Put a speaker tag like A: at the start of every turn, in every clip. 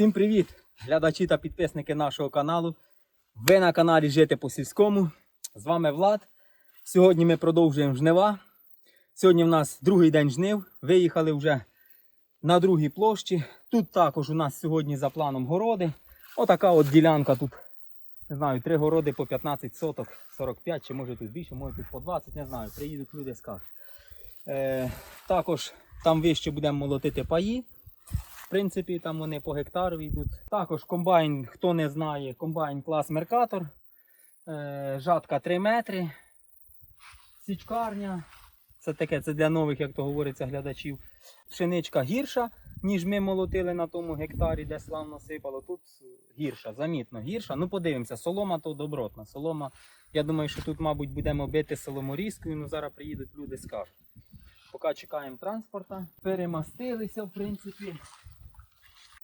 A: Всім привіт, глядачі та підписники нашого каналу. Ви на каналі Жити по сільському. З вами Влад. Сьогодні ми продовжуємо жнива. Сьогодні в нас другий день жнив. Виїхали вже на другій площі. Тут також у нас сьогодні за планом городи. Отака от ділянка тут. Не знаю, три городи по 15 соток, 45, чи може тут більше, може тут по 20, не знаю. Приїдуть люди скажуть. Е, також там вище будемо молотити паї. Принципі, там вони по гектару йдуть. Також комбайн, хто не знає, комбайн клас Меркатор. Е, жатка 3 метри. Січкарня. Це таке, це для нових, як то говориться, глядачів. Пшеничка гірша, ніж ми молотили на тому гектарі, де славно сипало. Тут гірша, замітно гірша. Ну, подивимося, солома то добротна. Солома, я думаю, що тут, мабуть, будемо бити соломорізкою, ну зараз приїдуть люди скажуть. Поки чекаємо транспорта. Перемастилися, в принципі.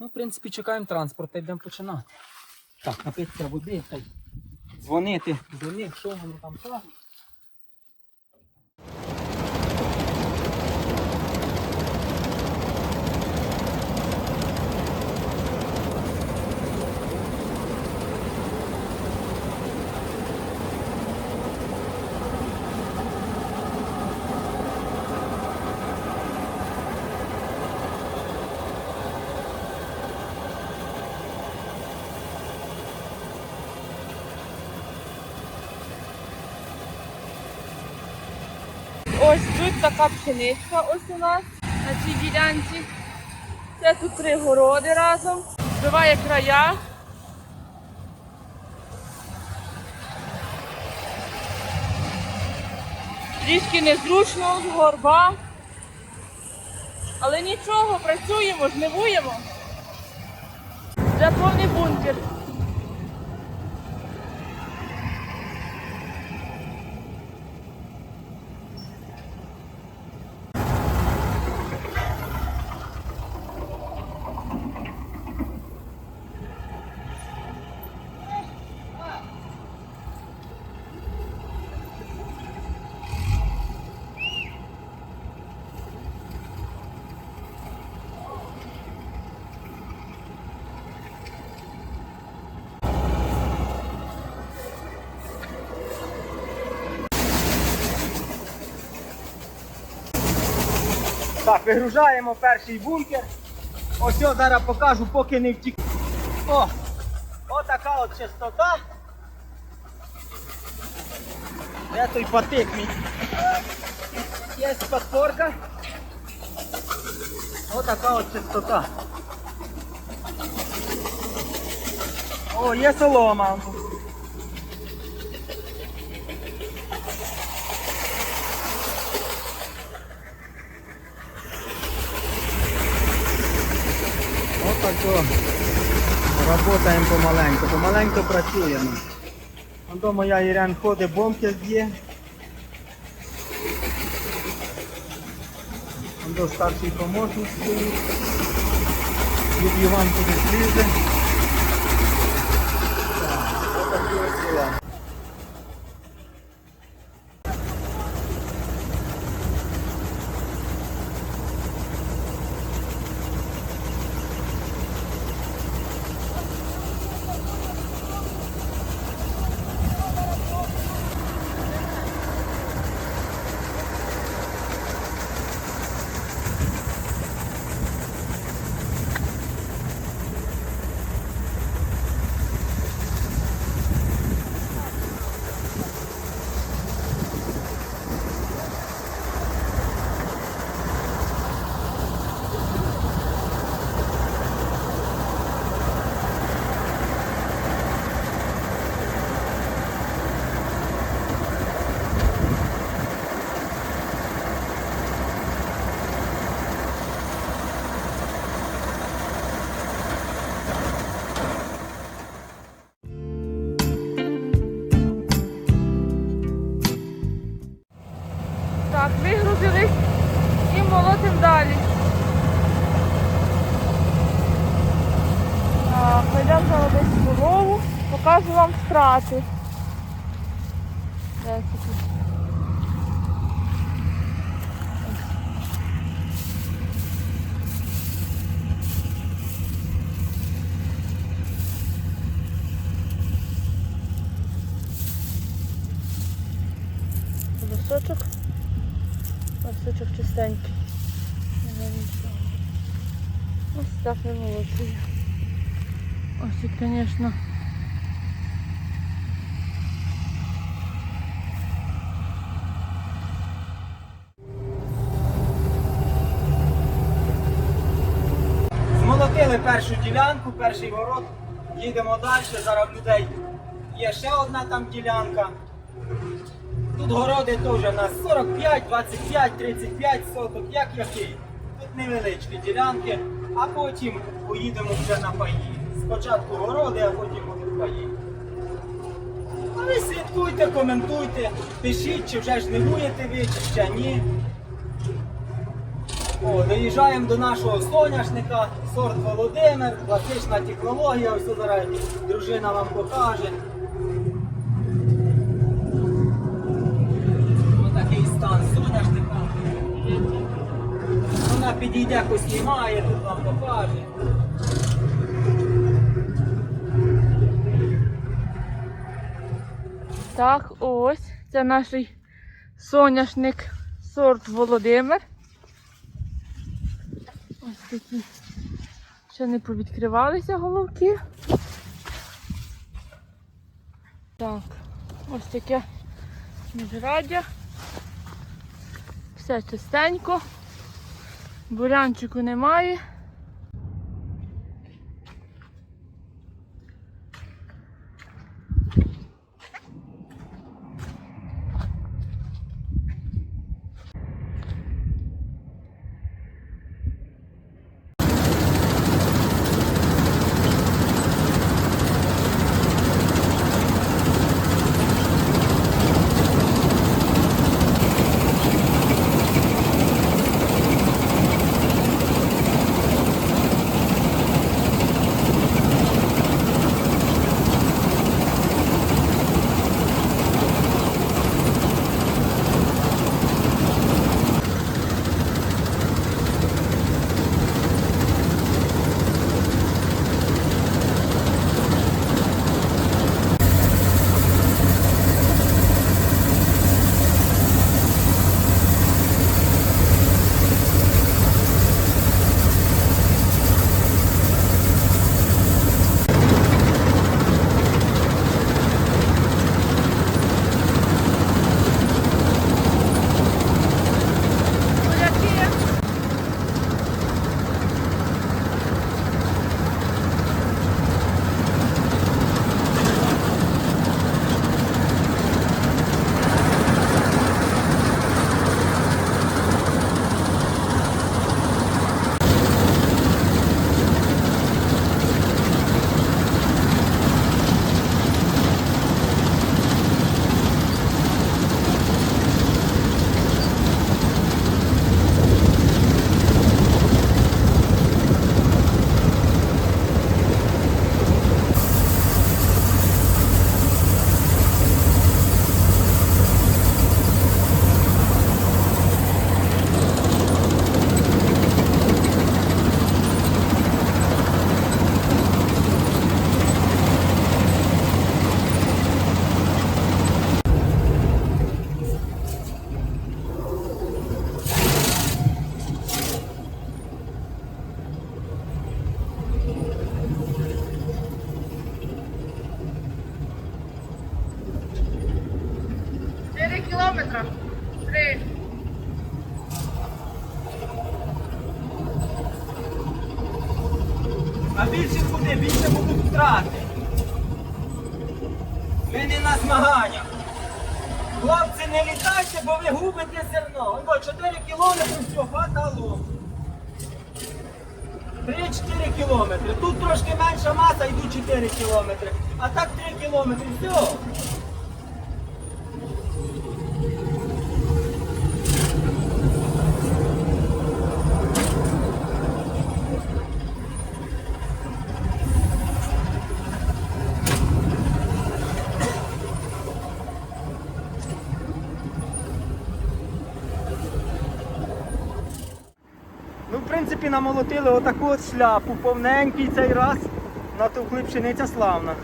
A: Ну, в принципі, чекаємо транспорт та йдемо починати. Так, напитися води та дзвонити до що вони там кажуть.
B: Ось тут така пшеничка ось у нас на цій ділянці. Це тут три городи разом. Збиває края. Трішки незручно, горба. Але нічого, працюємо, жнивуємо. Це повний бункер.
A: Так, вигружаємо перший бункер. Ось зараз покажу, поки не втік. О! Отака от чистота. Де той патик мій? Є подпорка. Отака от чистота. О, є солома. Отако. Работаємо помаленьку, помаленьку працюємо. Ото моя Ірен ходить, бомки б'є. Ото старший помощник стоїть. Від Іван туди слізе. Так, отакі діла.
B: Покажу вам втрати. Лосочок. Лосочок чистенький. Ось так не молодці. Ось,
A: конечно. Першу ділянку, перший город. Їдемо далі. Зараз в людей є ще одна там ділянка. Тут городи теж у нас 45, 25, 35 соток, як який. Тут невеличкі ділянки, а потім поїдемо вже на паї. Спочатку городи, а потім будуть паї. А ви слідкуйте, коментуйте, пишіть, чи вже ж не будете ви, чи ще ні. Доїжджаємо до нашого соняшника, сорт Володимир, класична технологія, ось зараз дружина вам покаже. Ось такий стан соняшника. Вона підійде, поснімає, тут вам покаже.
B: Так, ось. Це наш соняшник сорт Володимир. Такі. Ще не повідкривалися головки. Так, ось таке міжраддя. Все чистенько. Бурянчику немає.
A: А більше куди, більше будуть втрати. Ми не на змаганнях. Хлопці, не літайте, бо ви губите зерно. Ось 4 кілометри, все, фатало. 3-4 кілометри. Тут трошки менша маса, йдуть 4 кілометри. А так 3 кілометри, все. Ну, в принципі, намолотили отаку от шляпу, повненький цей раз. Натовкли пшениця славна.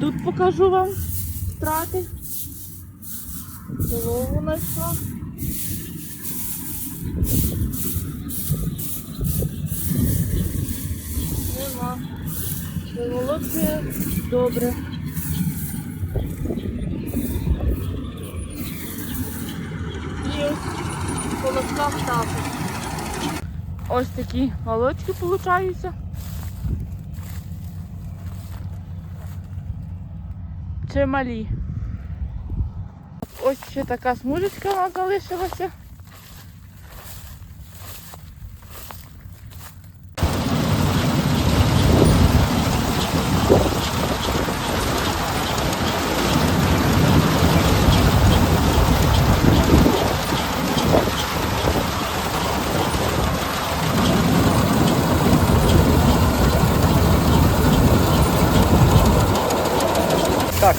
B: Тут покажу вам страти. Голову знайшла. Нема. Виволокує добре. І ось колоска також. Ось такі волочки получаються. Чималі. Ось ще така смужечка нас залишилася.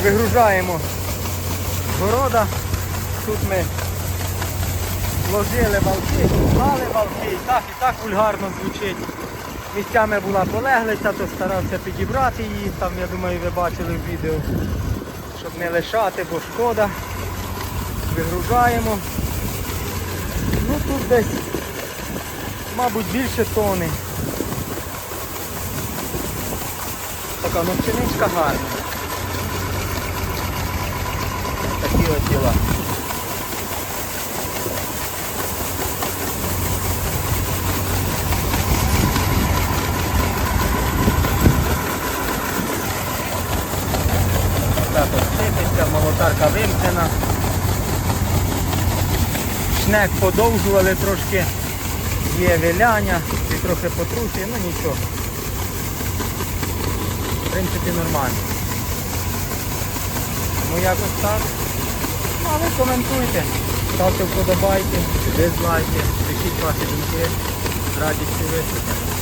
A: Вигружаємо города. Тут ми вложили валки, клали валки, і так і так вульгарно звучить. Місцями була полеглиця, то старався підібрати її, там я думаю ви бачили в відео, щоб не лишати, бо шкода. Вигружаємо. Ну тут десь, мабуть, більше тони. Така ну пшеничка гарна. Діла. Так молотарка вимкнена. Шнек подовжували трошки, є виляння, і трохи потрусює, ну нічого. В принципі нормально. Ну якось так. Ну, а ви коментуйте, ставте вподобайки, дизлайки, пишіть ваші думки, радість і вислухати.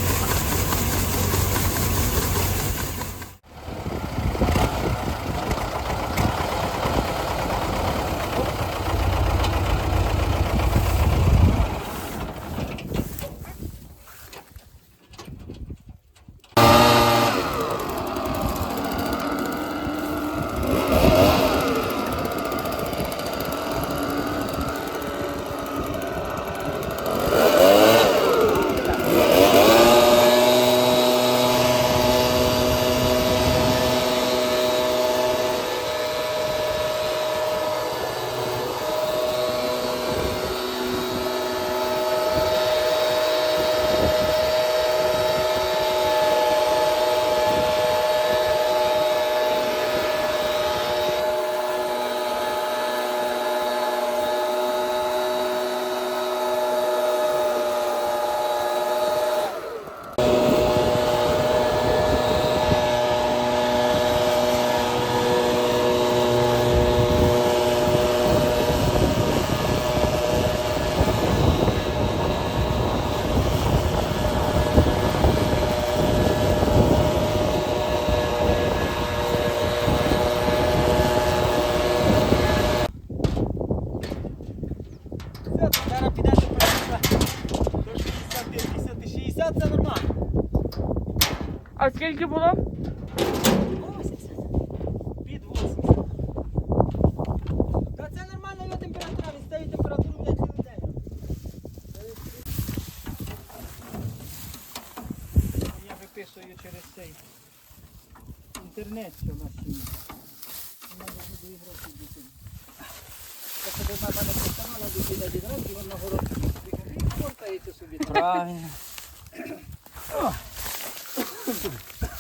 B: Скільки було?
A: 80. Під 80. Та це нормальна його температура, він ставить температуру блядь, цілий день. Я виписую через цей інтернет, що в нас є. У мене буде гроші дітей. Я себе на мене поставила діда відразу, і він на город і портається собі. Правильно.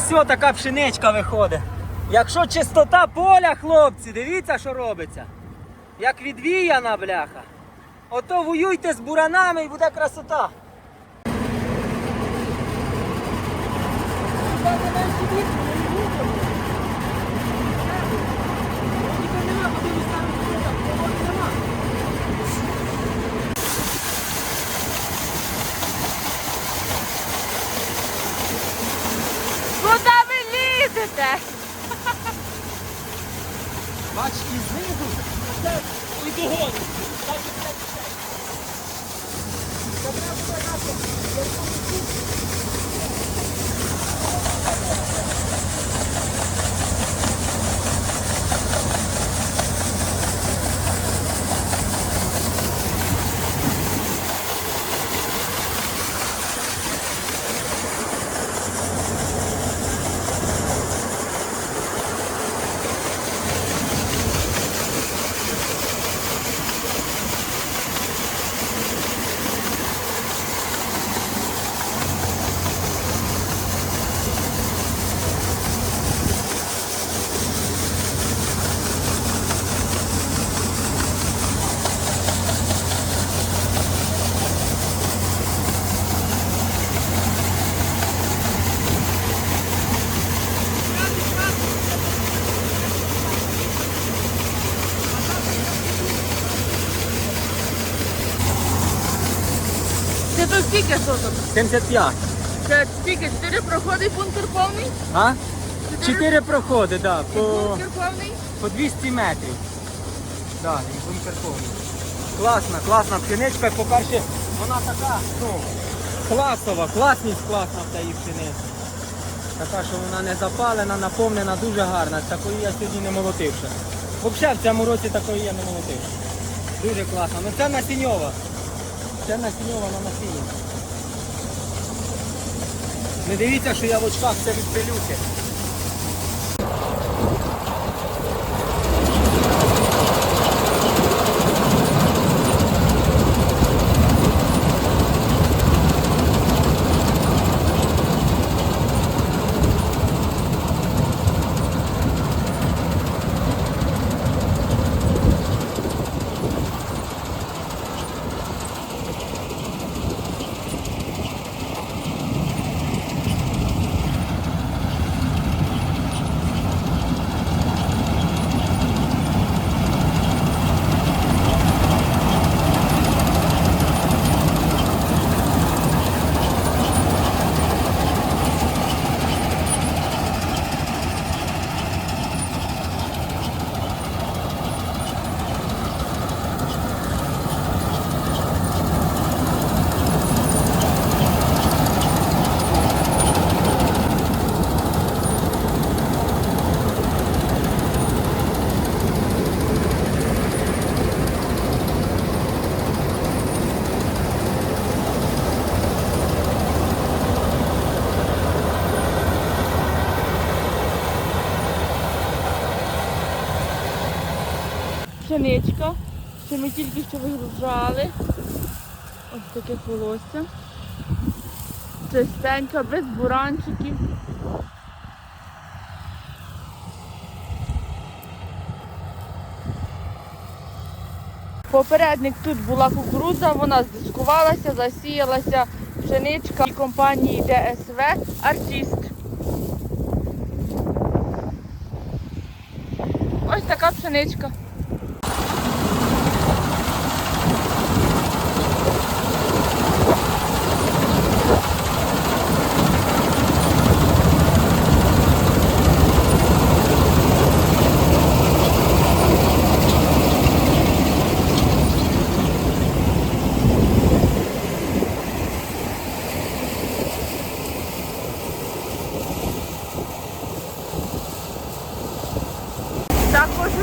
A: Ось така пшеничка виходить. Якщо чистота поля, хлопці, дивіться, що робиться. Як відвіяна бляха. Ото воюйте з буранами і буде красота.
B: Куди ви лізете?
A: Бач, і знизу. Це і
B: тут скільки соток?
A: 75.
B: Це скільки? Чотири проходи бункер повний?
A: А? Чотири проходи, да,
B: І
A: по,
B: бункер повний?
A: по 200 метрів. Да, і бункер повний. Класна, класна пшеничка. По-перше, вона така, ну, класова, класність класна в тієї пшениці. Така, що вона не запалена, наповнена, дуже гарна. Такої я сьогодні не молотив ще. Взагалі в цьому році такої я не молотив. Дуже класно. Ну це насіньова. Це насіньова на насіння. Не дивіться, що я в очках це від пилюки.
B: Пшеничка. Це ми тільки що вигружали. Ось таке волосся. Чистенька, без буранчиків. Попередник тут була кукурудза, вона здискувалася, засіялася пшеничка і компанії ДСВ Артист. Ось така пшеничка.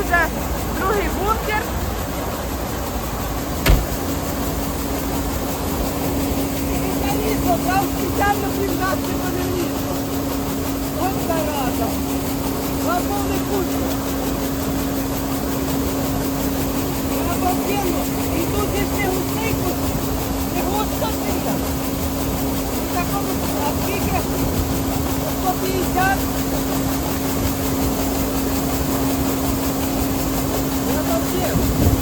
B: Уже другий бункер.
C: Брав спеціально півнадцять механізму. Ось зараза. На повний кучу. Обалденно. І тут є ще густий кут. Не густо сильно. І такому, а скільки? 150. Deus.